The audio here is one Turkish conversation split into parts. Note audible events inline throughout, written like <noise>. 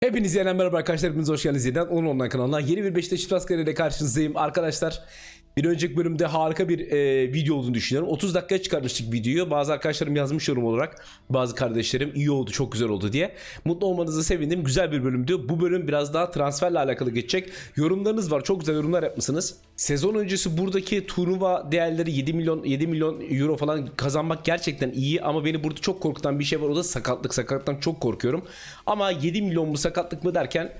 Hepinize yeniden merhaba arkadaşlar. Hepiniz hoş geldiniz yeniden. Onun online kanalına yeni bir Beşiktaş askeri ile karşınızdayım. Arkadaşlar bir önceki bölümde harika bir e, video olduğunu düşünüyorum. 30 dakikaya çıkarmıştık videoyu. Bazı arkadaşlarım yazmış yorum olarak. Bazı kardeşlerim iyi oldu, çok güzel oldu diye. Mutlu olmanızı sevindim. Güzel bir bölümdü. Bu bölüm biraz daha transferle alakalı geçecek. Yorumlarınız var. Çok güzel yorumlar yapmışsınız. Sezon öncesi buradaki turnuva değerleri 7 milyon 7 milyon euro falan kazanmak gerçekten iyi ama beni burada çok korkutan bir şey var. O da sakatlık. Sakatlıktan çok korkuyorum. Ama 7 milyon mu sakatlık mı derken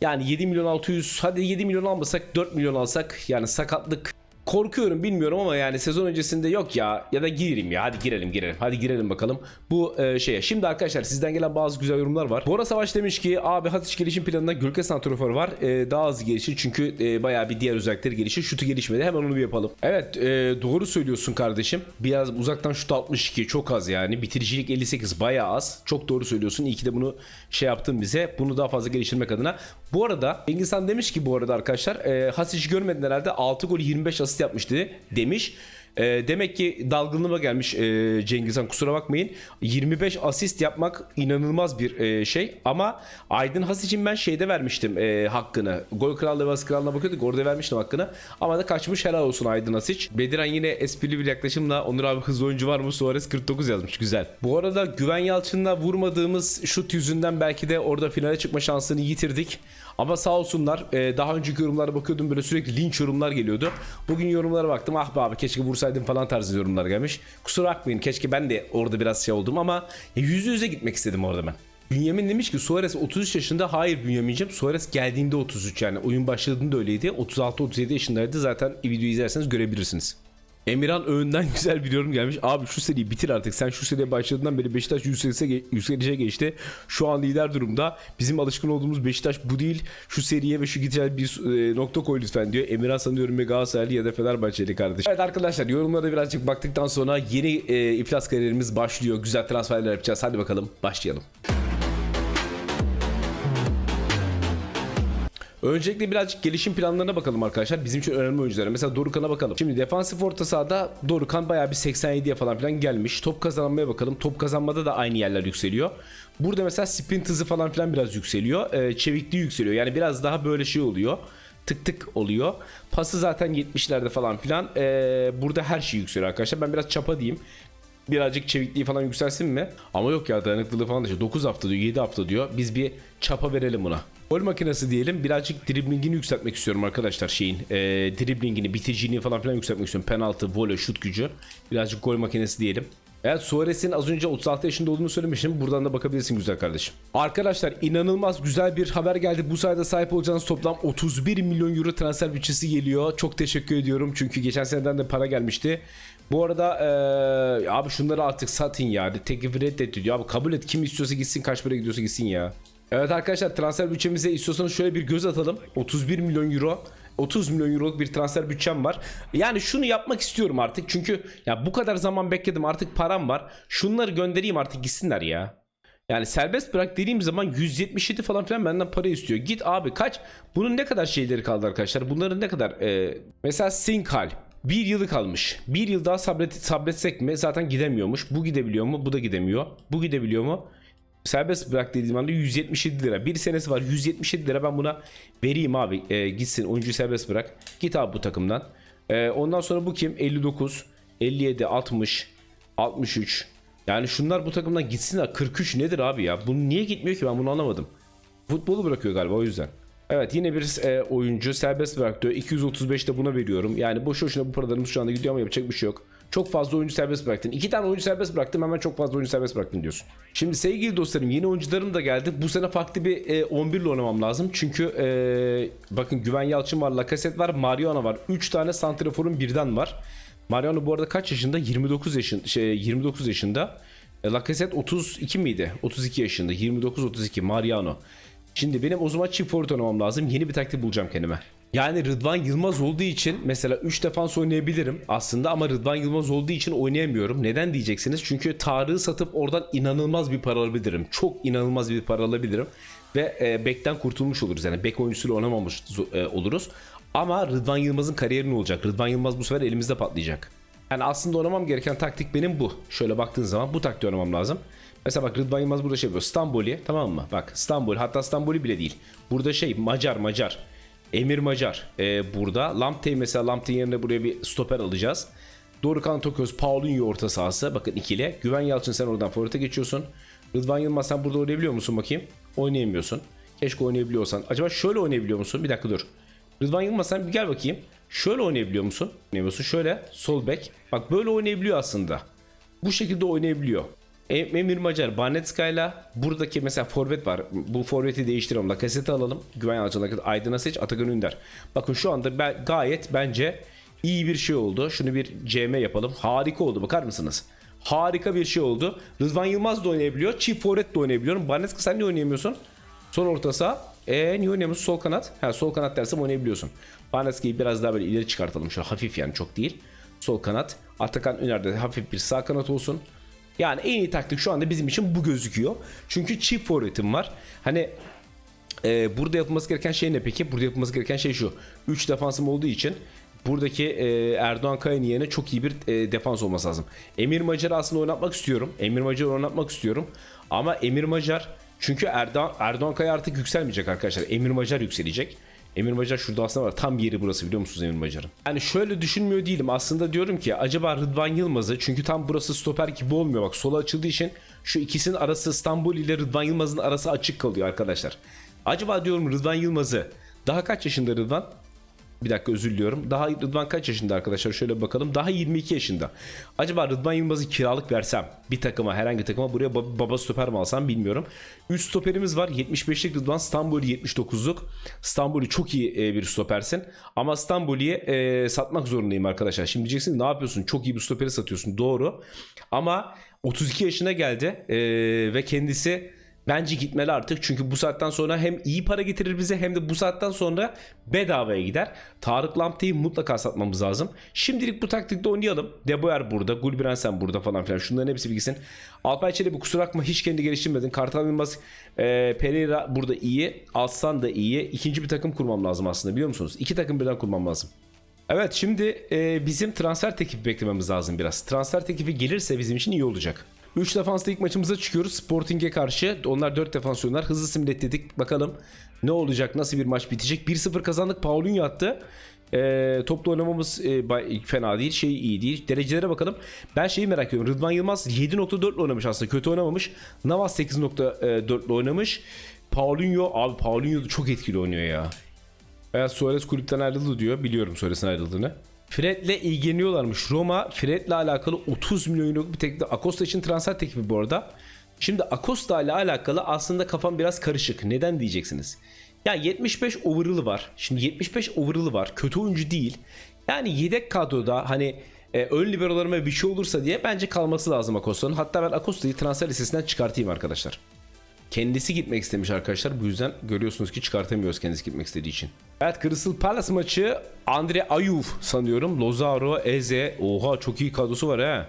yani 7 milyon 600 hadi 7 milyon almasak 4 milyon alsak yani sakatlık korkuyorum bilmiyorum ama yani sezon öncesinde yok ya ya da girelim ya hadi girelim girelim. Hadi girelim bakalım. Bu e, şeye. Şimdi arkadaşlar sizden gelen bazı güzel yorumlar var. Bora Savaş demiş ki abi Hatice gelişim planında Gölge Santrofor var. E, daha hızlı gelişir çünkü e, bayağı bir diğer özellikleri gelişir. Şutu gelişmedi. Hemen onu bir yapalım. Evet e, doğru söylüyorsun kardeşim. Biraz uzaktan şut 62 çok az yani. Bitiricilik 58 bayağı az. Çok doğru söylüyorsun. İyi ki de bunu şey yaptın bize. Bunu daha fazla geliştirmek adına. Bu arada Cengiz Han demiş ki bu arada arkadaşlar e, Hasic görmedin herhalde. 6 gol 25 asist yapmıştı demiş. E, demek ki dalgınlığıma gelmiş e, Cengiz kusura bakmayın. 25 asist yapmak inanılmaz bir e, şey ama Aydın Hasic'in ben şeyde vermiştim e, hakkını. Gol krallığı ve asist krallığına bakıyorduk orada vermiştim hakkını. Ama da kaçmış helal olsun Aydın Hasic. Bediran yine esprili bir yaklaşımla Onur abi hızlı oyuncu var mı? Suarez 49 yazmış güzel. Bu arada Güven Yalçın'la vurmadığımız şut yüzünden belki de orada finale çıkma şansını yitirdik. Ama sağ olsunlar e, daha önceki yorumlara bakıyordum böyle sürekli linç yorumlar geliyordu. Bugün yorumlara baktım ah be abi keşke vursaydım falan tarzı yorumlar gelmiş. Kusura bakmayın keşke ben de orada biraz şey oldum ama ya yüzde yüze gitmek istedim orada ben. Bünyamin demiş ki Suarez 33 yaşında. Hayır Bünyamin'cim Suarez geldiğinde 33 yani oyun başladığında öyleydi. 36-37 yaşındaydı zaten videoyu izlerseniz görebilirsiniz. Emirhan Öğünden <laughs> güzel bir yorum gelmiş. Abi şu seriyi bitir artık. Sen şu seriye başladığından beri Beşiktaş yükselişe, yükselişe geçti. Şu an lider durumda. Bizim alışkın olduğumuz Beşiktaş bu değil. Şu seriye ve şu güzel bir e, nokta koy lütfen diyor. Emirhan sanıyorum bir Galatasaraylı ya da Fenerbahçeli kardeş. Evet arkadaşlar yorumlara birazcık baktıktan sonra yeni e, iflas kariyerimiz başlıyor. Güzel transferler yapacağız. Hadi bakalım başlayalım. Öncelikle birazcık gelişim planlarına bakalım arkadaşlar. Bizim için önemli oyunculara. Mesela Dorukan'a bakalım. Şimdi defansif orta sahada Dorukan bayağı bir 87'ye falan filan gelmiş. Top kazanmaya bakalım. Top kazanmada da aynı yerler yükseliyor. Burada mesela sprint hızı falan filan biraz yükseliyor. Ee, çevikliği yükseliyor. Yani biraz daha böyle şey oluyor. Tık tık oluyor. Pası zaten 70'lerde falan filan. Ee, burada her şey yükseliyor arkadaşlar. Ben biraz çapa diyeyim birazcık çevikliği falan yükselsin mi? Ama yok ya dayanıklılığı falan da işte 9 hafta diyor 7 hafta diyor. Biz bir çapa verelim buna. Gol makinesi diyelim birazcık driblingini yükseltmek istiyorum arkadaşlar şeyin. E, driblingini, biticiliğini falan filan yükseltmek istiyorum. Penaltı, voley, şut gücü. Birazcık gol makinesi diyelim. Evet Suarez'in az önce 36 yaşında olduğunu söylemiştim. Buradan da bakabilirsin güzel kardeşim. Arkadaşlar inanılmaz güzel bir haber geldi. Bu sayede sahip olacağınız toplam 31 milyon euro transfer bütçesi geliyor. Çok teşekkür ediyorum. Çünkü geçen seneden de para gelmişti. Bu arada eee, abi şunları artık satın ya. Teklifi reddet diyor. Abi kabul et. Kim istiyorsa gitsin. Kaç para gidiyorsa gitsin ya. Evet arkadaşlar transfer bütçemize istiyorsanız şöyle bir göz atalım. 31 milyon euro. 30 milyon euroluk bir transfer bütçem var. Yani şunu yapmak istiyorum artık. Çünkü ya bu kadar zaman bekledim artık param var. Şunları göndereyim artık gitsinler ya. Yani serbest bırak dediğim zaman 177 falan filan benden para istiyor. Git abi kaç? Bunun ne kadar şeyleri kaldı arkadaşlar? Bunların ne kadar? e, mesela Sinkhal. Bir yılı kalmış. Bir yıl daha sabret, sabretsek mi? Zaten gidemiyormuş. Bu gidebiliyor mu? Bu da gidemiyor. Bu gidebiliyor mu? Serbest bırak dediğim anda 177 lira. Bir senesi var 177 lira ben buna vereyim abi. E, gitsin oyuncuyu serbest bırak. Git abi bu takımdan. E, ondan sonra bu kim? 59, 57, 60, 63. Yani şunlar bu takımdan gitsinler. 43 nedir abi ya? Bunu niye gitmiyor ki ben bunu anlamadım. Futbolu bırakıyor galiba o yüzden. Evet yine bir e, oyuncu serbest bıraktı. 235 de buna veriyorum. Yani boş boşuna bu paralarımız şu anda gidiyor ama yapacak bir şey yok. Çok fazla oyuncu serbest bıraktın. İki tane oyuncu serbest bıraktım hemen çok fazla oyuncu serbest bıraktın diyorsun. Şimdi sevgili dostlarım yeni oyuncularım da geldi. Bu sene farklı bir e, 11 ile oynamam lazım. Çünkü e, bakın Güven Yalçın var, Lacazette var, Mariano var. 3 tane santraforun birden var. Mariano bu arada kaç yaşında? 29 yaşın şey 29 yaşında. E, Lacazette 32 miydi? 32 yaşında. 29 32 Mariano. Şimdi benim o zaman çift forvet oynamam lazım. Yeni bir taktik bulacağım kendime. Yani Rıdvan Yılmaz olduğu için mesela 3 defans oynayabilirim aslında ama Rıdvan Yılmaz olduğu için oynayamıyorum. Neden diyeceksiniz? Çünkü Tarık'ı satıp oradan inanılmaz bir para alabilirim. Çok inanılmaz bir para alabilirim. Ve e, bekten kurtulmuş oluruz. Yani bek oyuncusuyla oynamamış e, oluruz. Ama Rıdvan Yılmaz'ın kariyeri ne olacak? Rıdvan Yılmaz bu sefer elimizde patlayacak. Yani aslında oynamam gereken taktik benim bu. Şöyle baktığın zaman bu taktiği oynamam lazım. Mesela bak Rıdvan Yılmaz burada şey yapıyor. Stamboli tamam mı? Bak Stambol hatta Stamboli bile değil. Burada şey Macar Macar. Emir Macar ee, burada. Lamptey mesela Lamptey'in yerine buraya bir stoper alacağız. Dorukhan Toköz, Paulinho orta sahası. Bakın ikili. Güven Yalçın sen oradan forvete geçiyorsun. Rıdvan Yılmaz sen burada oynayabiliyor musun bakayım? Oynayamıyorsun. Keşke oynayabiliyorsan. Acaba şöyle oynayabiliyor musun? Bir dakika dur. Rıdvan Yılmaz sen bir gel bakayım. Şöyle oynayabiliyor musun? Oynayamıyorsun. Şöyle sol bek. Bak böyle oynayabiliyor aslında. Bu şekilde oynayabiliyor. Emir Macar, Barnetska'yla buradaki mesela forvet var. Bu forveti değiştirelim. Lacazette alalım. Güven Lacazette, Aydın Aseç, Atakan Ünder. Bakın şu anda ben, gayet bence iyi bir şey oldu. Şunu bir CM yapalım. Harika oldu. Bakar mısınız? Harika bir şey oldu. Rıdvan Yılmaz da oynayabiliyor. Çift forvet de oynayabiliyorum. Barnetka sen niye oynayamıyorsun? Sol orta saha. E niye oynayamıyorsun? Sol kanat. Ha sol kanat dersem oynayabiliyorsun. Barneska'yı biraz daha böyle ileri çıkartalım. Şöyle hafif yani çok değil. Sol kanat. Atakan Üner'de hafif bir sağ kanat olsun. Yani en iyi taktik şu anda bizim için bu gözüküyor. Çünkü çift forvetim var. Hani e, burada yapılması gereken şey ne peki? Burada yapılması gereken şey şu. 3 defansım olduğu için buradaki e, Erdoğan Kaya'nın yerine çok iyi bir e, defans olması lazım. Emir Macar'ı aslında oynatmak istiyorum. Emir Macar'ı oynatmak istiyorum. Ama Emir Macar çünkü Erdoğan, Erdoğan Kaya artık yükselmeyecek arkadaşlar. Emir Macar yükselecek. Emir Macar şurada aslında var. Tam yeri burası biliyor musunuz Emir Macar'ın? Yani şöyle düşünmüyor değilim. Aslında diyorum ki acaba Rıdvan Yılmaz'ı çünkü tam burası stoper gibi olmuyor. Bak sola açıldığı için şu ikisinin arası İstanbul ile Rıdvan Yılmaz'ın arası açık kalıyor arkadaşlar. Acaba diyorum Rıdvan Yılmaz'ı daha kaç yaşında Rıdvan? Bir dakika özür diliyorum. Daha Rıdvan kaç yaşında arkadaşlar? Şöyle bakalım. Daha 22 yaşında. Acaba Rıdvan Yılmaz'ı kiralık versem bir takıma herhangi bir takıma buraya baba, baba stoper mi alsam bilmiyorum. 3 stoperimiz var. 75'lik Rıdvan, Stamboli 79'luk. Stamboli çok iyi e, bir stopersin. Ama Stamboli'yi e, satmak zorundayım arkadaşlar. Şimdi diyeceksin ne yapıyorsun? Çok iyi bir stoperi satıyorsun. Doğru. Ama 32 yaşına geldi e, ve kendisi Bence gitmeli artık çünkü bu saatten sonra hem iyi para getirir bize hem de bu saatten sonra bedavaya gider. Tarık Lamptey'i mutlaka satmamız lazım. Şimdilik bu taktikte oynayalım. Deboer burada, Gulbrensen burada falan filan. Şunların hepsi bilgisin. Alpay Çelebi kusura bakma hiç kendi geliştirmedin. Kartal Yılmaz, e, Pereira burada iyi. Alsan da iyi. İkinci bir takım kurmam lazım aslında biliyor musunuz? İki takım birden kurmam lazım. Evet şimdi e, bizim transfer teklifi beklememiz lazım biraz. Transfer teklifi gelirse bizim için iyi olacak. 3 defansla ilk maçımıza çıkıyoruz. Sporting'e karşı. Onlar 4 defans oynuyorlar. Hızlı simület dedik. Bakalım ne olacak? Nasıl bir maç bitecek? 1-0 kazandık. Paulinho attı. E, topla oynamamız e, fena değil. Şey iyi değil. Derecelere bakalım. Ben şeyi merak ediyorum. Rıdvan Yılmaz 7.4 ile oynamış aslında. Kötü oynamamış. Navas 8.4 ile oynamış. Paulinho abi Paulinho da çok etkili oynuyor ya. Evet Suarez kulüpten ayrıldı diyor. Biliyorum Suarez'in ayrıldığını. Fred'le ilgileniyorlarmış. Roma Fred'le alakalı 30 milyon euro bir teklif. Acosta için transfer teklifi bu arada. Şimdi Acosta ile alakalı aslında kafam biraz karışık. Neden diyeceksiniz? Ya 75 overall'ı var. Şimdi 75 overall'ı var. Kötü oyuncu değil. Yani yedek kadroda hani e, ön liberolarıma bir şey olursa diye bence kalması lazım Acosta'nın. Hatta ben Acosta'yı transfer listesinden çıkartayım arkadaşlar. Kendisi gitmek istemiş arkadaşlar. Bu yüzden görüyorsunuz ki çıkartamıyoruz kendisi gitmek istediği için. Evet Crystal Palace maçı Andre Ayew sanıyorum. Lozaro, Eze. Oha çok iyi kadrosu var ha.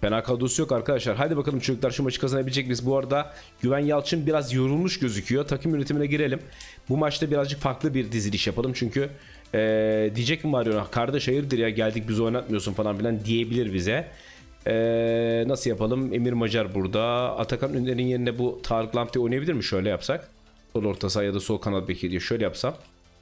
Fena kadrosu yok arkadaşlar. Hadi bakalım çocuklar şu maçı kazanabilecek miyiz? Bu arada Güven Yalçın biraz yorulmuş gözüküyor. Takım yönetimine girelim. Bu maçta birazcık farklı bir diziliş yapalım. Çünkü ee, diyecek mi Mario? Kardeş hayırdır ya geldik bizi oynatmıyorsun falan filan diyebilir bize. Ee, nasıl yapalım? Emir Macar burada. Atakan Ünder'in yerine bu Tarık Lamptey oynayabilir mi? Şöyle yapsak. Sol orta saha ya da sol kanat beki diyor. Şöyle yapsam.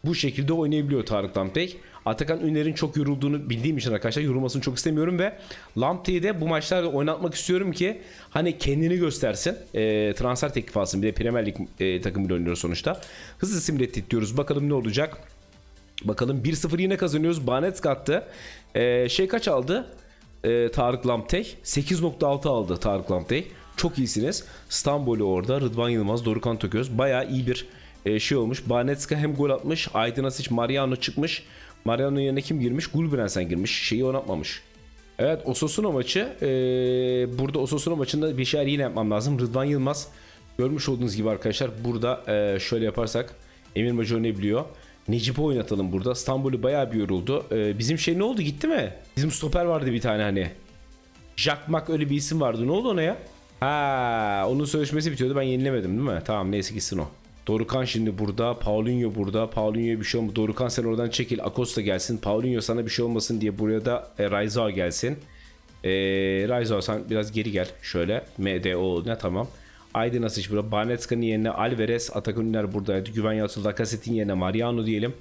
Bu şekilde oynayabiliyor Tarık Lamptey. Atakan Ünler'in çok yorulduğunu bildiğim için arkadaşlar yorulmasını çok istemiyorum ve Lamptey'i de bu maçlarda oynatmak istiyorum ki hani kendini göstersin. E, transfer teklifi alsın. Bir de Premier Lig e, takımıyla oynuyoruz sonuçta. Hızlı simület diyoruz. Bakalım ne olacak. Bakalım 1-0 yine kazanıyoruz. Banetsk attı. E, şey kaç aldı? E, Tarık Lamptey 8.6 aldı Tarık Lamptey. Çok iyisiniz. Stamboli orada. Rıdvan Yılmaz, Dorukhan Tököz. Bayağı iyi bir e, şey olmuş. Banetska hem gol atmış. Aydın Asic, Mariano çıkmış. Mariano'nun yerine kim girmiş? Gulbrensen girmiş. Şeyi oynatmamış. Evet Osasuna maçı. E, burada Osasuna maçında bir şeyler yine yapmam lazım. Rıdvan Yılmaz görmüş olduğunuz gibi arkadaşlar burada e, şöyle yaparsak Emir Maçı oynayabiliyor. Necip'i oynatalım burada. İstanbul'u bayağı bir yoruldu. Ee, bizim şey ne oldu gitti mi? Bizim stoper vardı bir tane hani. Jack Mack öyle bir isim vardı. Ne oldu ona ya? Ha, onun sözleşmesi bitiyordu. Ben yenilemedim değil mi? Tamam neyse gitsin o. Dorukan şimdi burada. Paulinho burada. Paulinho'ya bir şey olmadı. Dorukan sen oradan çekil. Acosta gelsin. Paulinho sana bir şey olmasın diye buraya da e, Raiza gelsin. Ee, Raizo sen biraz geri gel. Şöyle. MDO ne tamam. Aydın Asış burada. Barnetska'nın yerine Alvarez. Atakan buradaydı. Güven Yalçın Lacazzette'in yerine Mariano diyelim.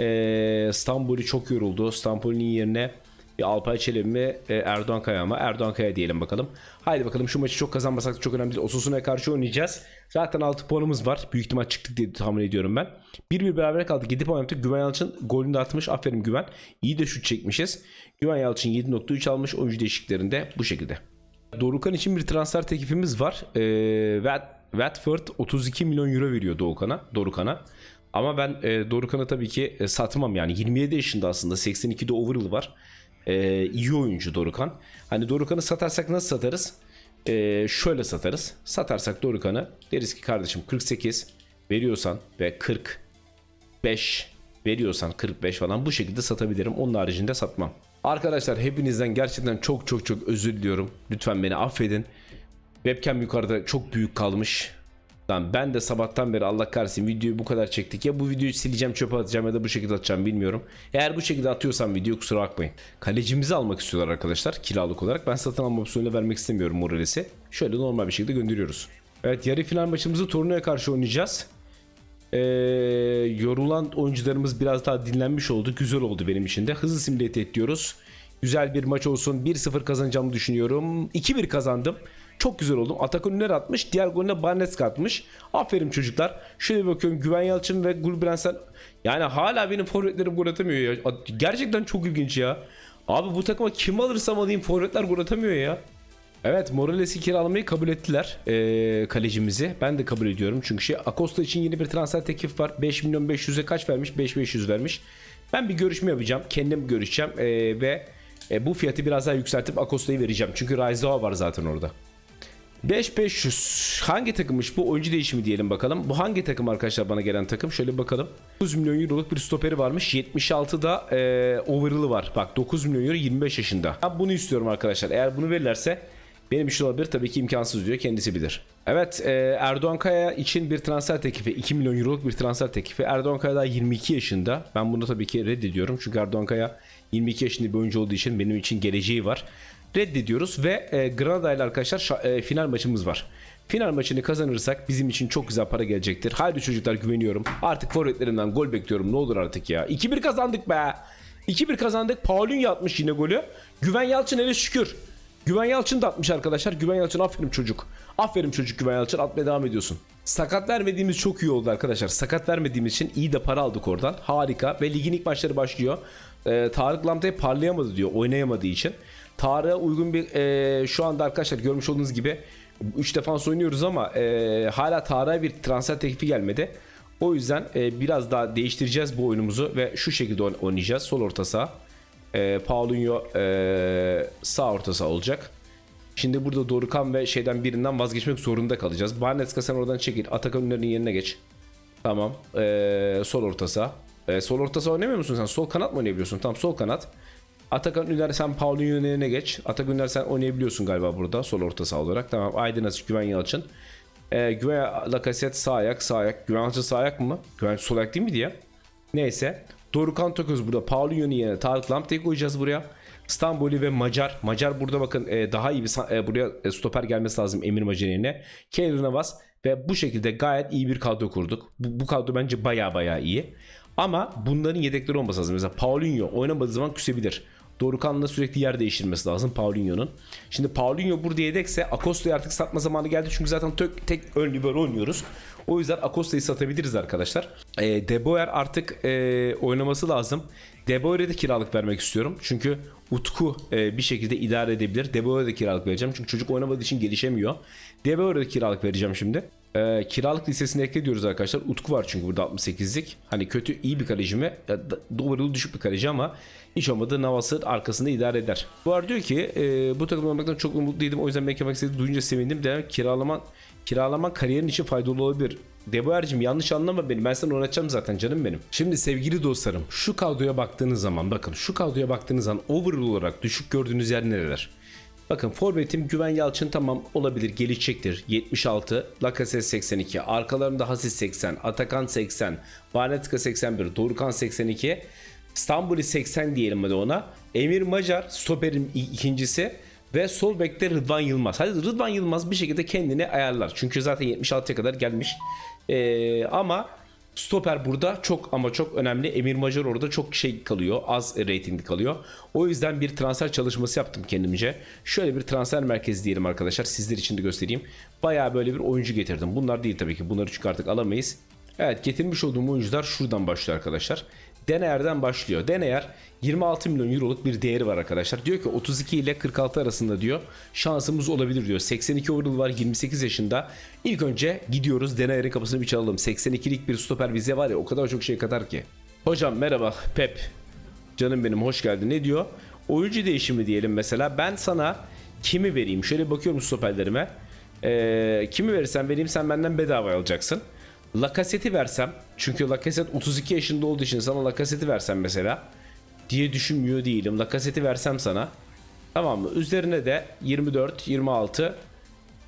Ee, Stamboli çok yoruldu. Stampoli'nin yerine bir Alpay Çelebi mi e, Erdoğan Kaya mı? Erdoğan Kaya diyelim bakalım. Haydi bakalım şu maçı çok kazanmasak da çok önemli değil. Osasuna'ya karşı oynayacağız. Zaten 6 puanımız var. Büyük ihtimal çıktık diye tahmin ediyorum ben. 1-1 beraber kaldık. 7 puan yaptık. Güven Yalçın golünü de atmış. Aferin Güven. İyi de şut çekmişiz. Güven Yalçın 7.3 almış. Oyuncu değişikliklerinde bu şekilde. Dorukan için bir transfer teklifimiz var. Ee, Wat- Watford 32 milyon euro veriyor Doğukan'a, Dorukan'a. Ama ben e, Dorukan'ı tabii ki e, satmam yani 27 yaşında aslında 82'de overall var. E, iyi oyuncu Dorukan. Hani Dorukan'ı satarsak nasıl satarız? E, şöyle satarız. Satarsak Dorukan'ı deriz ki kardeşim 48 veriyorsan ve 45 veriyorsan 45 falan bu şekilde satabilirim. Onun haricinde satmam. Arkadaşlar hepinizden gerçekten çok çok çok özür diliyorum. Lütfen beni affedin. Webcam yukarıda çok büyük kalmış. Ben de sabahtan beri Allah kahretsin videoyu bu kadar çektik. Ya bu videoyu sileceğim çöpe atacağım ya da bu şekilde atacağım bilmiyorum. Eğer bu şekilde atıyorsam video kusura bakmayın. Kalecimizi almak istiyorlar arkadaşlar kiralık olarak. Ben satın alma opsiyonuyla vermek istemiyorum Morales'i. Şöyle normal bir şekilde gönderiyoruz. Evet yarı final maçımızı Torino'ya karşı oynayacağız. Ee, yorulan oyuncularımız biraz daha dinlenmiş oldu. Güzel oldu benim için de. Hızlı simüle ediyoruz. Güzel bir maç olsun. 1-0 kazanacağımı düşünüyorum. 2-1 kazandım. Çok güzel oldum. Atakan Üner atmış. Diğer golüne Barnetska atmış. Aferin çocuklar. Şöyle bir bakıyorum. Güven Yalçın ve Gulbrensen. Yani hala benim forvetlerim gol atamıyor ya. Gerçekten çok ilginç ya. Abi bu takıma kim alırsam alayım forvetler gol atamıyor ya. Evet Morales'i kiralamayı kabul ettiler ee, kalecimizi. Ben de kabul ediyorum. Çünkü şey Acosta için yeni bir transfer teklif var. 5 milyon 500'e kaç vermiş? 5 500 vermiş. Ben bir görüşme yapacağım. Kendim görüşeceğim ee, ve e, bu fiyatı biraz daha yükseltip Acosta'yı vereceğim. Çünkü Raizawa var zaten orada. 5500 hangi takımmış bu oyuncu değişimi diyelim bakalım. Bu hangi takım arkadaşlar bana gelen takım? Şöyle bakalım. 9 milyon euroluk bir stoperi varmış. 76'da e, overall'ı var. Bak 9 milyon euro 25 yaşında. Ben bunu istiyorum arkadaşlar. Eğer bunu verirlerse benim için olabilir. Tabii ki imkansız diyor. Kendisi bilir. Evet e, Erdoğan Kaya için bir transfer teklifi. 2 milyon euroluk bir transfer teklifi. Erdoğan Kaya daha 22 yaşında. Ben bunu tabii ki reddediyorum. Çünkü Erdoğan Kaya 22 yaşında bir oyuncu olduğu için benim için geleceği var reddediyoruz ve e, Granada ile arkadaşlar e, final maçımız var. Final maçını kazanırsak bizim için çok güzel para gelecektir. Haydi çocuklar güveniyorum. Artık forvetlerimden gol bekliyorum. Ne olur artık ya. 2-1 kazandık be. 2-1 kazandık. Paulinho atmış yine golü. Güven Yalçın hele şükür. Güven Yalçın da atmış arkadaşlar. Güven Yalçın aferin çocuk. Aferin çocuk Güven Yalçın atmaya devam ediyorsun. Sakat vermediğimiz çok iyi oldu arkadaşlar. Sakat vermediğimiz için iyi de para aldık oradan. Harika ve ligin ilk maçları başlıyor. Ee, Tarık Lamta'ya parlayamadı diyor oynayamadığı için. Tarık'a uygun bir e, şu anda arkadaşlar görmüş olduğunuz gibi 3 defans oynuyoruz ama e, hala Tarık'a bir transfer teklifi gelmedi. O yüzden e, biraz daha değiştireceğiz bu oyunumuzu ve şu şekilde oyn- oynayacağız. Sol orta saha. E, Paulinho e, sağ orta olacak. Şimdi burada Dorukan ve şeyden birinden vazgeçmek zorunda kalacağız. Barnetska sen oradan çekil. Atakan Ünler'in yerine geç. Tamam. E, sol orta. E, sol orta saha oynamıyor musun sen? Sol kanat mı oynayabiliyorsun? Tamam sol kanat. Atakan Üner sen Paulinho'nun yerine geç. Atakan Üner sen oynayabiliyorsun galiba burada sol orta olarak. Tamam Aydın Açık Güven Yalçın. Ee, Güven Lacazette sağ ayak sağ ayak. Güven Yalçın sağ ayak mı? Güven sol ayak değil mi diye. Neyse. Dorukan Toköz burada. Paulinho'nun yerine Tarık Lamptey'i koyacağız buraya. Stamboli ve Macar. Macar burada bakın e, daha iyi bir e, buraya e, stoper gelmesi lazım Emir Macar'ın yerine. Keylor Navas ve bu şekilde gayet iyi bir kadro kurduk. Bu, bu kadro bence baya baya iyi. Ama bunların yedekleri olması lazım. Mesela Paulinho oynamadığı zaman küsebilir. Dorukan'la sürekli yer değiştirmesi lazım Paulinho'nun. Şimdi Paulinho burada yedekse Acosta'yı artık satma zamanı geldi. Çünkü zaten tek, tek ön libero oynuyoruz. O yüzden Acosta'yı satabiliriz arkadaşlar. E, De Boer artık e, oynaması lazım. De Boer'e de kiralık vermek istiyorum. Çünkü Utku e, bir şekilde idare edebilir. De Boer'e de kiralık vereceğim. Çünkü çocuk oynamadığı için gelişemiyor. De Boer'e de kiralık vereceğim şimdi. E, kiralık listesine ekliyoruz arkadaşlar. Utku var çünkü burada 68'lik. Hani kötü iyi bir kaleci mi? Da- Doğru düşük bir kaleci ama hiç olmadı Navas'ı arkasında idare eder. Bu arada diyor ki e, bu takımda olmaktan çok umutluydum. O yüzden yapmak istediği duyunca sevindim. Demek kiralaman kiralaman kariyerin için faydalı olabilir. Deboer'cim yanlış anlama beni. Ben sana oynatacağım zaten canım benim. Şimdi sevgili dostlarım şu kadroya baktığınız zaman bakın şu kadroya baktığınız zaman overall olarak düşük gördüğünüz yer nereler? Bakın forvetim Güven Yalçın tamam olabilir gelişecektir. 76, Lacazette 82, arkalarında Hasis 80, Atakan 80, Barnetka 81, Dorukan 82, Stambuli 80 diyelim hadi ona. Emir Macar stoperin i- ikincisi. Ve sol bekte Rıdvan Yılmaz. Hadi Rıdvan Yılmaz bir şekilde kendini ayarlar. Çünkü zaten 76'ya kadar gelmiş. Ee, ama stoper burada çok ama çok önemli. Emir Major orada çok şey kalıyor. Az ratingli kalıyor. O yüzden bir transfer çalışması yaptım kendimce. Şöyle bir transfer merkezi diyelim arkadaşlar. Sizler için de göstereyim. Bayağı böyle bir oyuncu getirdim. Bunlar değil tabii ki. Bunları çünkü artık alamayız. Evet getirmiş olduğum oyuncular şuradan başlıyor arkadaşlar. Deneyer'den başlıyor. Deneyer 26 milyon euroluk bir değeri var arkadaşlar. Diyor ki 32 ile 46 arasında diyor şansımız olabilir diyor. 82 overall var 28 yaşında. İlk önce gidiyoruz Deneyer'in kapısını bir çalalım. 82'lik bir stoper bize var ya o kadar çok şey kadar ki. Hocam merhaba Pep. Canım benim hoş geldin. Ne diyor? Oyuncu değişimi diyelim mesela. Ben sana kimi vereyim? Şöyle bakıyorum stoperlerime. Ee, kimi verirsen vereyim sen benden bedava alacaksın. Lacazette'i versem çünkü Lacazette 32 yaşında olduğu için sana Lacazette'i versem mesela diye düşünmüyor değilim. Lacazette'i versem sana tamam mı? Üzerine de 24, 26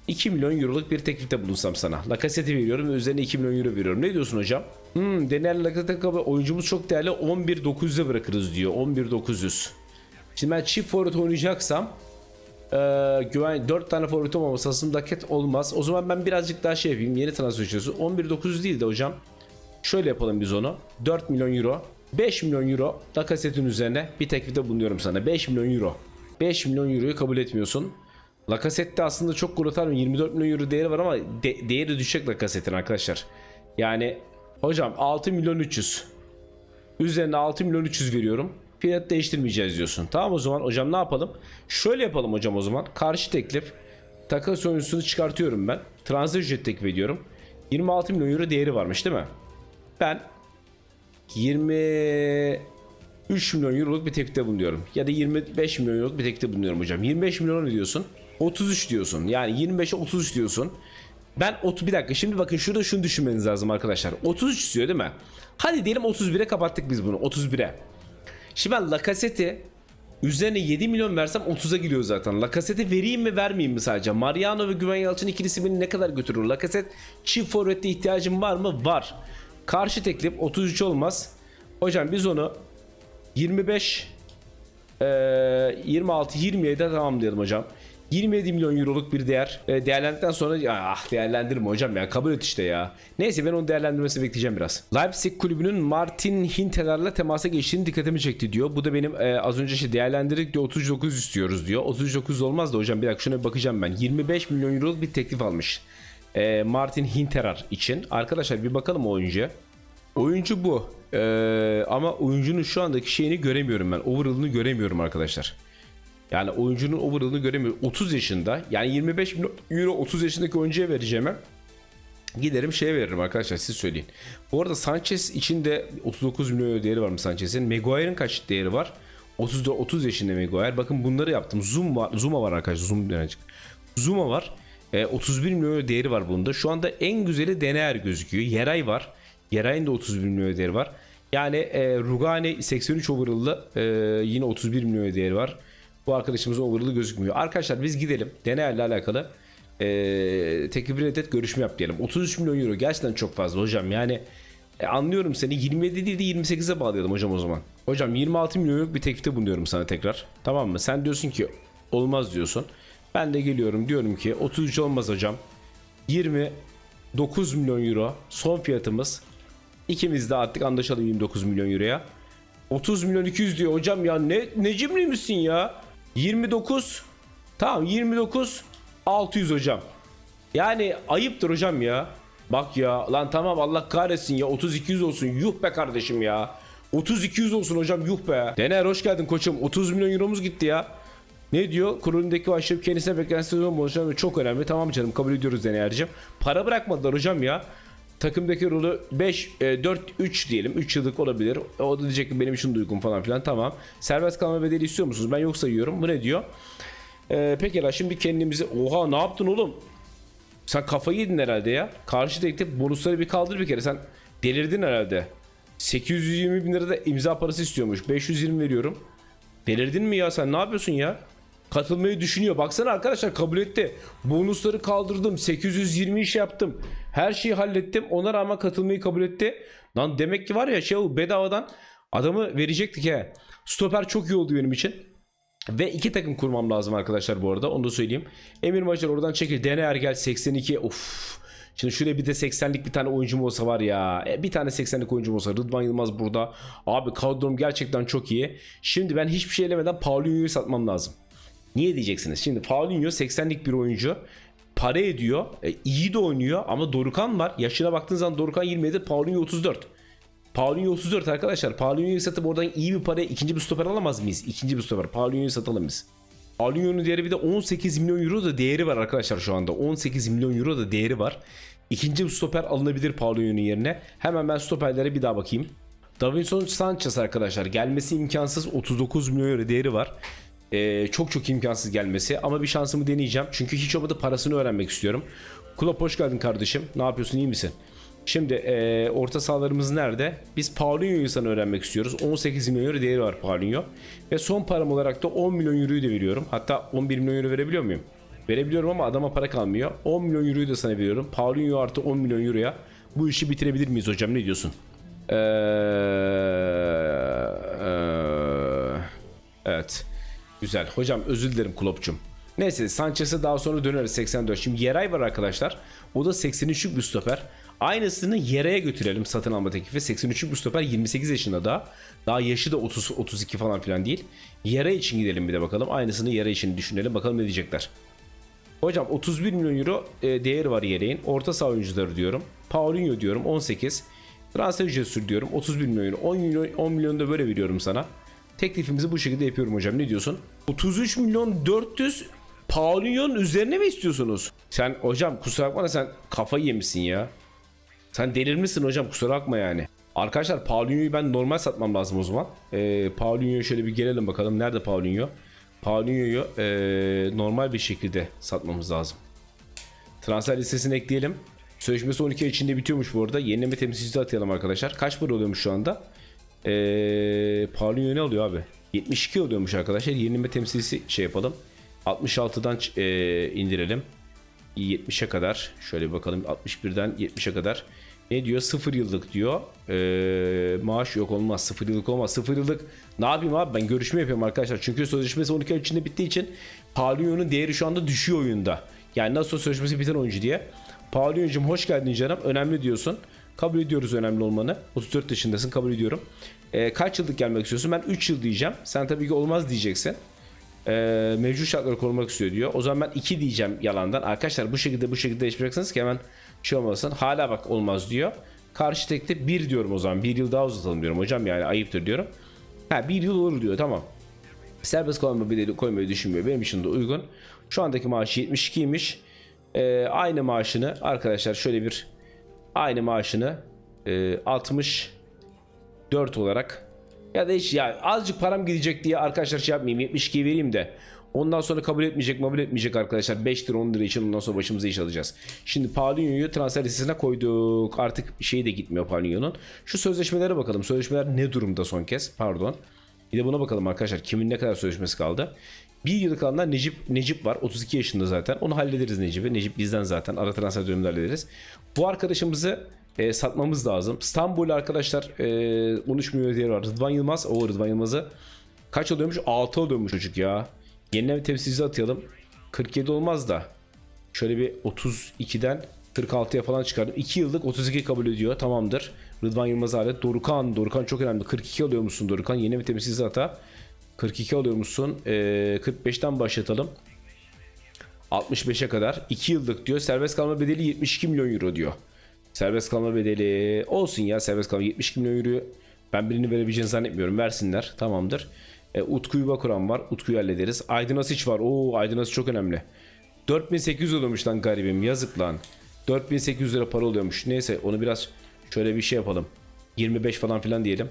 2 milyon euroluk bir teklifte bulunsam sana. Lacazette'i veriyorum ve üzerine 2 milyon euro veriyorum. Ne diyorsun hocam? Hmm, Daniel Lacazette oyuncumuz çok değerli 11.900'e bırakırız diyor. 11.900. Şimdi ben çift forvet oynayacaksam ee, güven 4 tane forvetim olmasa aslında ket olmaz. O zaman ben birazcık daha şey yapayım. Yeni transfer içeriyorsun. 11.900 değil de hocam. Şöyle yapalım biz onu. 4 milyon euro. 5 milyon euro Lacazette'in üzerine bir teklifte bulunuyorum sana. 5 milyon euro. 5 milyon euroyu kabul etmiyorsun. Lacazette aslında çok gol atar mı? 24 milyon euro değeri var ama de- değeri düşecek Lacazette'in arkadaşlar. Yani hocam 6 milyon 300. Üzerine 6 milyon 300 veriyorum. Fiyat değiştirmeyeceğiz diyorsun. Tamam o zaman hocam ne yapalım? Şöyle yapalım hocam o zaman. Karşı teklif. Takas oyuncusunu çıkartıyorum ben. Transfer ücret teklif ediyorum. 26 milyon euro değeri varmış değil mi? Ben 23 milyon euroluk bir teklifte bulunuyorum. Ya da 25 milyon euroluk bir teklifte bulunuyorum hocam. 25 milyon ne diyorsun? 33 diyorsun. Yani 25'e 33 diyorsun. Ben 30 bir dakika şimdi bakın şurada şunu düşünmeniz lazım arkadaşlar. 33 istiyor değil mi? Hadi diyelim 31'e kapattık biz bunu. 31'e. Şimdi ben Lacazette'i üzerine 7 milyon versem 30'a geliyor zaten. Lacazette'i vereyim mi vermeyeyim mi sadece? Mariano ve Güven Yalçın ikilisi beni ne kadar götürür? Lacazette çift forvette ihtiyacım var mı? Var. Karşı teklif 33 olmaz. Hocam biz onu 25 eee 26 27'de tamamlayalım hocam. 27 milyon euroluk bir değer e, değerlendikten sonra ah değerlendirme hocam ya kabul et işte ya. Neyse ben onun değerlendirmesini bekleyeceğim biraz. Leipzig kulübünün Martin Hinteler'le temasa geçtiğini dikkatimi çekti diyor. Bu da benim e, az önce şey değerlendirdik diyor 39 istiyoruz diyor. 39 olmaz da hocam bir dakika şuna bir bakacağım ben. 25 milyon euroluk bir teklif almış. E, Martin Hinterer için. Arkadaşlar bir bakalım oyuncuya. Oyuncu bu. Ee, ama oyuncunun şu andaki şeyini göremiyorum ben. Overall'ını göremiyorum arkadaşlar. Yani oyuncunun overall'ını göremiyorum. 30 yaşında. Yani 25 milyon euro 30 yaşındaki oyuncuya vereceğime giderim şeye veririm arkadaşlar siz söyleyin. Bu arada Sanchez için de 39 milyon euro değeri var mı Sanchez'in? Maguire'ın kaç değeri var? 30 30 yaşında Maguire. Bakın bunları yaptım. Zoom var. Zuma var arkadaşlar. Zoom denecek. Zuma var. E, 31 milyon euro değeri var bunda. Şu anda en güzeli Dener gözüküyor. Yeray var. Yeray'ın da 31 milyon euro değeri var. Yani e, Rugani 83 overall'lı e, yine 31 milyon euro değeri var. Bu arkadaşımızın overall'ı gözükmüyor. Arkadaşlar biz gidelim. Dener'le alakalı e, tekli bir adet görüşme yap diyelim. 33 milyon euro gerçekten çok fazla hocam. Yani e, anlıyorum seni 27 değil de 28'e bağlayalım hocam o zaman. Hocam 26 milyon euroluk bir teklifte bulunuyorum sana tekrar. Tamam mı? Sen diyorsun ki olmaz diyorsun. Ben de geliyorum diyorum ki 33 olmaz hocam. 29 milyon euro son fiyatımız. İkimiz de artık anlaşalım 29 milyon euroya. 30 milyon 200 diyor hocam ya ne ne cimri misin ya? 29 tamam 29 600 hocam. Yani ayıptır hocam ya. Bak ya lan tamam Allah kahretsin ya 30 200 olsun yuh be kardeşim ya. 30 200 olsun hocam yuh be. Dener hoş geldin koçum 30 milyon euromuz gitti ya. Ne diyor? Kurulundaki başlayıp kendisine beklentisi oluşan ve çok önemli. Tamam canım kabul ediyoruz Dener'cim. Para bırakmadılar hocam ya. Takımdaki rolü 5, 4, 3 diyelim. 3 yıllık olabilir. O da diyecek ki benim için de uygun falan filan. Tamam. Serbest kalma bedeli istiyor musunuz? Ben yok sayıyorum. Bu ne diyor? Ee, pekala şimdi kendimizi... Oha ne yaptın oğlum? Sen kafayı yedin herhalde ya. Karşı teklif bonusları bir kaldır bir kere. Sen delirdin herhalde. 820 bin lirada imza parası istiyormuş. 520 veriyorum. Delirdin mi ya sen ne yapıyorsun ya? Katılmayı düşünüyor. Baksana arkadaşlar kabul etti. Bonusları kaldırdım. 820 iş yaptım. Her şeyi hallettim. Ona rağmen katılmayı kabul etti. Lan demek ki var ya şey bedavadan adamı verecektik he. Stoper çok iyi oldu benim için. Ve iki takım kurmam lazım arkadaşlar bu arada. Onu da söyleyeyim. Emir Macar oradan çekil. Dene Ergel 82. Of. Şimdi şuraya bir de 80'lik bir tane oyuncum olsa var ya. E, bir tane 80'lik oyuncum olsa. Rıdvan Yılmaz burada. Abi kadrom gerçekten çok iyi. Şimdi ben hiçbir şey elemeden Paulinho'yu satmam lazım. Niye diyeceksiniz? Şimdi Paulinho 80'lik bir oyuncu. Para ediyor. E, iyi de oynuyor ama Dorukan var. Yaşına baktığın zaman Dorukan 27, Paulinho 34. Paulinho 34 arkadaşlar. Paulinho'yu satıp oradan iyi bir paraya ikinci bir stoper alamaz mıyız? İkinci bir stoper. Paulinho'yu satalım biz. Paulinho'nun değeri bir de 18 milyon euro da değeri var arkadaşlar şu anda. 18 milyon euro da değeri var. İkinci bir stoper alınabilir Paulinho'nun yerine. Hemen ben stoperlere bir daha bakayım. Davinson Sanchez arkadaşlar gelmesi imkansız 39 milyon euro değeri var. Ee, çok çok imkansız gelmesi ama bir şansımı deneyeceğim. Çünkü hiç olmadı parasını öğrenmek istiyorum. Kulüp hoş geldin kardeşim. Ne yapıyorsun iyi misin? Şimdi ee, orta sahalarımız nerede? Biz Paulinho'yu sana öğrenmek istiyoruz. 18 milyon euro değeri var Paulinho. Ve son param olarak da 10 milyon euroyu da veriyorum. Hatta 11 milyon euro verebiliyor muyum? Verebiliyorum ama adama para kalmıyor. 10 milyon euroyu da sana veriyorum. Paulinho artı 10 milyon euroya bu işi bitirebilir miyiz hocam? Ne diyorsun? Ee, ee, evet. Güzel. Hocam özür dilerim Klopçum. Neyse Sanchez'e daha sonra döneriz 84. Şimdi Yeray var arkadaşlar. O da 83'lük bir stoper. Aynısını Yeray'a götürelim satın alma teklifi. 83'lük bir stoper 28 yaşında daha. Daha yaşı da 30 32 falan filan değil. Yeray için gidelim bir de bakalım. Aynısını Yeray için düşünelim. Bakalım ne diyecekler. Hocam 31 milyon euro e, değeri var Yeray'in. Orta saha oyuncuları diyorum. Paulinho diyorum 18. Transfer ücreti diyorum 31 milyon euro. 10 milyon, 10 milyon da böyle veriyorum sana. Teklifimizi bu şekilde yapıyorum hocam. Ne diyorsun? 33 milyon 400 Paulinho'nun üzerine mi istiyorsunuz? Sen hocam kusura bakma da sen kafayı yemişsin ya. Sen delirmişsin hocam kusura bakma yani. Arkadaşlar Paulinho'yu ben normal satmam lazım o zaman. Ee, Paulinho'ya şöyle bir gelelim bakalım. Nerede Paulinho? Paulinho'yu ee, normal bir şekilde satmamız lazım. Transfer listesine ekleyelim. Sözleşmesi 12 ay içinde bitiyormuş bu arada. Yenileme temsilcisi atayalım arkadaşlar. Kaç para oluyormuş şu anda? Ee, Paulinho ne alıyor abi? 72 oluyormuş arkadaşlar. Yenileme temsilcisi şey yapalım. 66'dan ee, indirelim. 70'e kadar. Şöyle bakalım 61'den 70'e kadar. Ne diyor? 0 yıllık diyor. Ee, maaş yok olmaz. 0 yıllık olmaz. 0 yıllık ne yapayım abi? Ben görüşme yapıyorum arkadaşlar. Çünkü sözleşmesi 12 ay içinde bittiği için Paulinho'nun değeri şu anda düşüyor oyunda. Yani nasıl sözleşmesi biten oyuncu diye. Paulinho'cum hoş geldin canım. Önemli diyorsun. Kabul ediyoruz önemli olmanı. 34 yaşındasın kabul ediyorum. Ee, kaç yıllık gelmek istiyorsun? Ben 3 yıl diyeceğim. Sen tabii ki olmaz diyeceksin. Ee, mevcut şartları korumak istiyor diyor. O zaman ben 2 diyeceğim yalandan. Arkadaşlar bu şekilde bu şekilde değiştireceksiniz ki hemen şey olmasın. Hala bak olmaz diyor. Karşı tekte 1 diyorum o zaman. 1 yıl daha uzatalım diyorum hocam yani ayıptır diyorum. Ha 1 yıl olur diyor tamam. Serbest kalma bedeli koymayı düşünmüyor. Benim için de uygun. Şu andaki maaşı 72'ymiş. Ee, aynı maaşını arkadaşlar şöyle bir aynı maaşını e, 64 olarak ya da hiç ya azıcık param gidecek diye arkadaşlar şey yapmayayım 72 vereyim de ondan sonra kabul etmeyecek kabul etmeyecek arkadaşlar 5 lira 10 lira için ondan sonra başımıza iş alacağız. Şimdi Paulinho'yu transfer listesine koyduk artık şey de gitmiyor Paulinho'nun. Şu sözleşmelere bakalım sözleşmeler ne durumda son kez pardon. Bir de buna bakalım arkadaşlar kimin ne kadar sözleşmesi kaldı. Bir yıl kalanlar Necip Necip var. 32 yaşında zaten. Onu hallederiz Necip'i. Necip bizden zaten. Ara transfer döneminde hallederiz. Bu arkadaşımızı e, satmamız lazım. İstanbul arkadaşlar e, 13 milyon değeri var. Rıdvan Yılmaz. O Rıdvan Yılmaz'ı kaç alıyormuş? 6 alıyormuş çocuk ya. Yenileme temsilcisi atayalım. 47 olmaz da. Şöyle bir 32'den 46'ya falan çıkardım. 2 yıllık 32 kabul ediyor. Tamamdır. Rıdvan Yılmaz alet. Dorukan. Dorukan çok önemli. 42 alıyor musun Dorukan? Yeni bir temsilcisi ata. 42 alıyor musun? Ee, 45'ten başlatalım. 65'e kadar 2 yıllık diyor. Serbest kalma bedeli 72 milyon euro diyor. Serbest kalma bedeli olsun ya serbest kalma 72 milyon euro. Ben birini verebileceğini zannetmiyorum. Versinler. Tamamdır. E, Utku Yuvakuran var. Utku'yu hallederiz. Aydın Asiç var. Oo Aydın Asiç çok önemli. 4800 oluyormuş lan garibim. Yazık lan. 4800 lira para oluyormuş. Neyse onu biraz şöyle bir şey yapalım. 25 falan filan diyelim.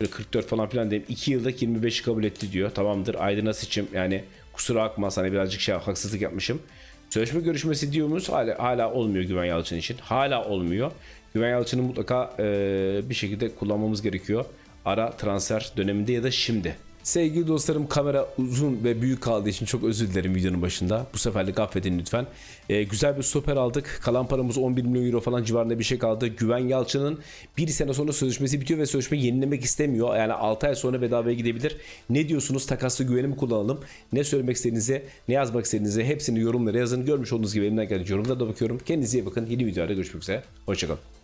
Böyle 44 falan filan diyelim. 2 yılda 25'i kabul etti diyor. Tamamdır. Aydın Asiç'im yani kusura bakma sana birazcık şey haksızlık yapmışım. Sözleşme görüşmesi diyor muyuz? Hala, hala olmuyor Güven Yalçın için. Hala olmuyor. Güven Yalçın'ı mutlaka e, bir şekilde kullanmamız gerekiyor. Ara transfer döneminde ya da şimdi. Sevgili dostlarım kamera uzun ve büyük kaldığı için çok özür dilerim videonun başında. Bu seferlik affedin lütfen. Ee, güzel bir stoper aldık. Kalan paramız 11 milyon euro falan civarında bir şey kaldı. Güven Yalçın'ın bir sene sonra sözleşmesi bitiyor ve sözleşme yenilemek istemiyor. Yani 6 ay sonra bedavaya gidebilir. Ne diyorsunuz? Takaslı güveni mi kullanalım? Ne söylemek istediğinizi, ne yazmak istediğinizi hepsini yorumlara yazın. Görmüş olduğunuz gibi elimden geldiğince yorumlara da bakıyorum. Kendinize iyi bakın. Yeni videolarda görüşmek üzere. Hoşçakalın.